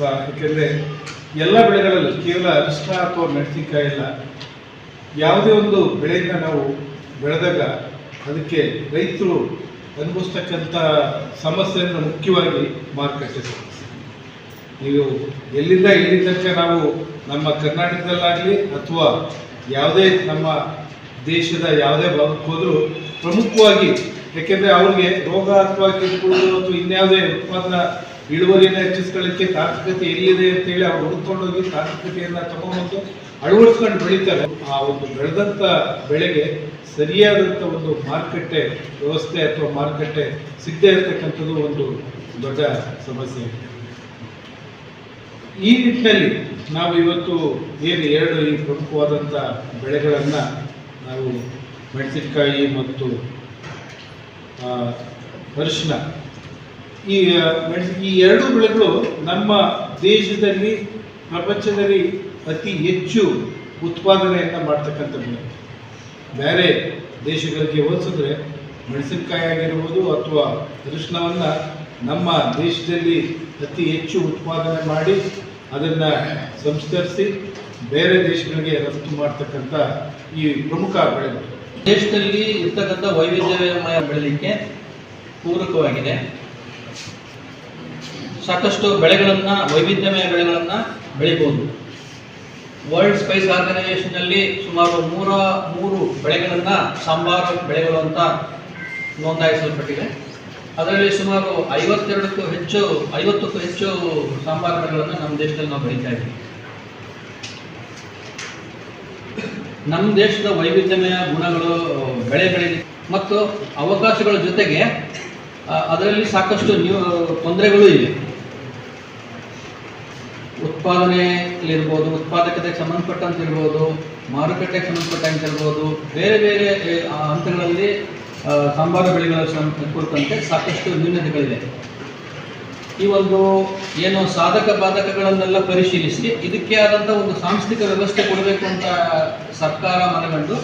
ಯಾಕೆಂದರೆ ಎಲ್ಲ ಬೆಳೆಗಳಲ್ಲಿ ಕೇವಲ ಅರಿಷ್ಟ ಅಥವಾ ಮೆಣಸಿನಕಾಯಿ ಇಲ್ಲ ಯಾವುದೇ ಒಂದು ಬೆಳೆಯಿಂದ ನಾವು ಬೆಳೆದಾಗ ಅದಕ್ಕೆ ರೈತರು ಅನುಭವಿಸ್ತಕ್ಕಂಥ ಸಮಸ್ಯೆಯನ್ನು ಮುಖ್ಯವಾಗಿ ಮಾರುಕಟ್ಟೆ ಸಮಸ್ಯೆ ನೀವು ಎಲ್ಲಿಂದ ಎಲ್ಲಿ ತನಕ ನಾವು ನಮ್ಮ ಕರ್ನಾಟಕದಲ್ಲಾಗಲಿ ಅಥವಾ ಯಾವುದೇ ನಮ್ಮ ದೇಶದ ಯಾವುದೇ ಭಾಗಕ್ಕೆ ಹೋದರೂ ಪ್ರಮುಖವಾಗಿ, ಯಾಕೆಂದರೆ ಅವ್ರಿಗೆ ರೋಗ ಅಥವಾ ಕಿಟ್ಕೊಳ್ಳೋದು ಅಥವಾ ಇನ್ಯಾವುದೇ ಉತ್ಪಾದನಾ ಇಳುವರಿಯನ್ನು ಹೆಚ್ಚಿಸ್ಕೊಳ್ಳಿಕ್ಕೆ ತಾಂತ್ರಿಕತೆ ಎಲ್ಲಿದೆ ಅಂತೇಳಿ ಅವ್ರು ಹುಡುಕೊಂಡೋಗಿ ತಾಂತ್ರಿಕತೆಯನ್ನು ತಗೊಂಡ್ಬಂದು ಅಳವಡಿಸ್ಕೊಂಡು ಬೆಳೀತಾರೆ. ಆ ಒಂದು ಬೆಳೆದಂಥ ಬೆಳೆಗೆ ಸರಿಯಾದಂಥ ಒಂದು ಮಾರುಕಟ್ಟೆ ವ್ಯವಸ್ಥೆ ಅಥವಾ ಮಾರುಕಟ್ಟೆ ಸಿಗದೇ ಇರತಕ್ಕಂಥದ್ದು ಒಂದು ದೊಡ್ಡ ಸಮಸ್ಯೆ. ಈ ನಿಟ್ಟಿನಲ್ಲಿ ನಾವು ಇವತ್ತು ಏನು ಎರಡು ಈ ಪ್ರಮುಖವಾದಂಥ ಬೆಳೆಗಳನ್ನು ನಾವು ಮೆಣಸಿನಕಾಯಿ ಮತ್ತು ಅರಿಶಿನ ಈ ಈ ಎರಡು ಬೆಳೆಗಳು ನಮ್ಮ ದೇಶದಲ್ಲಿ, ಪ್ರಪಂಚದಲ್ಲಿ ಅತಿ ಹೆಚ್ಚು ಉತ್ಪಾದನೆಯನ್ನು ಮಾಡ್ತಕ್ಕಂಥ ಬೆಳೆ. ಬೇರೆ ದೇಶಗಳಿಗೆ ಹೋಲಿಸಿದ್ರೆ ಮೆಣಸಿನಕಾಯಿ ಆಗಿರ್ಬೋದು ಅಥವಾ ಅರಿಶಿನವನ್ನು ನಮ್ಮ ದೇಶದಲ್ಲಿ ಅತಿ ಹೆಚ್ಚು ಉತ್ಪಾದನೆ ಮಾಡಿ ಅದನ್ನು ಸಂಸ್ಕರಿಸಿ ಬೇರೆ ದೇಶಗಳಿಗೆ ರಫ್ತು ಮಾಡ್ತಕ್ಕಂಥ ಈ ಪ್ರಮುಖ ಬೆಳೆಗಳು. ದೇಶದಲ್ಲಿ ಇರ್ತಕ್ಕಂಥ ವೈವಿಧ್ಯಮಯ ಬೆಳಲಿಕ್ಕೆ ಪೂರಕವಾಗಿದೆ. ಸಾಕಷ್ಟು ಬೆಳೆಗಳನ್ನು, ವೈವಿಧ್ಯಮಯ ಬೆಳೆಗಳನ್ನು ಬೆಳಿಬೋದು. ವರ್ಲ್ಡ್ ಸ್ಪೈಸ್ ಆರ್ಗನೈಸೇಷನ್ನಲ್ಲಿ ಸುಮಾರು ನೂರ ಮೂರು ಬೆಳೆಗಳನ್ನು ಸಾಂಬಾರು ಬೆಳೆಗಳು ಅಂತ ನೋಂದಾಯಿಸಲ್ಪಟ್ಟಿದೆ. ಅದರಲ್ಲಿ ಸುಮಾರು ಐವತ್ತೆರಡಕ್ಕೂ ಹೆಚ್ಚು, ಐವತ್ತಕ್ಕೂ ಹೆಚ್ಚು ಸಾಂಬಾರು ಬೆಳೆಗಳನ್ನು ನಮ್ಮ ದೇಶದಲ್ಲಿ ನಾವು ಬೆಳೀತಾ ಇದ್ದೀವಿ. ನಮ್ಮ ದೇಶದ ವೈವಿಧ್ಯಮಯ ಗುಣಗಳು ಬೆಳೆ ಮತ್ತು ಅವಕಾಶಗಳ ಜೊತೆಗೆ ಅದರಲ್ಲಿ ಸಾಕಷ್ಟು ನ್ಯೂ, ತೊಂದರೆಗಳು ಇವೆ. ಉತ್ಪಾದನೆಯಲ್ಲಿರ್ಬೋದು, ಉತ್ಪಾದಕತೆಗೆ ಸಂಬಂಧಪಟ್ಟಂತೆ ಇರ್ಬೋದು ಮಾರುಕಟ್ಟೆಗೆ ಸಂಬಂಧಪಟ್ಟಂತೆ ಇರ್ಬೋದು ಬೇರೆ ಬೇರೆ ಹಂತಗಳಲ್ಲಿ ಸಂಬಾರ ಸಾಂಬಾರು ಬೆಳೆಗಳ ಕುರಿತಂತೆ ಸಾಕಷ್ಟು ನ್ಯೂನತೆಗಳಿವೆ. ಈ ಒಂದು ಏನು ಸಾಧಕ ಬಾಧಕಗಳನ್ನೆಲ್ಲ ಪರಿಶೀಲಿಸಿ, ಇದಕ್ಕೆ ಆದಂಥ ಒಂದು ಸಾಂಸ್ಥಿಕ ವ್ಯವಸ್ಥೆ ಕೊಡಬೇಕು ಅಂತ ಸರ್ಕಾರ ಮನಗಂಡು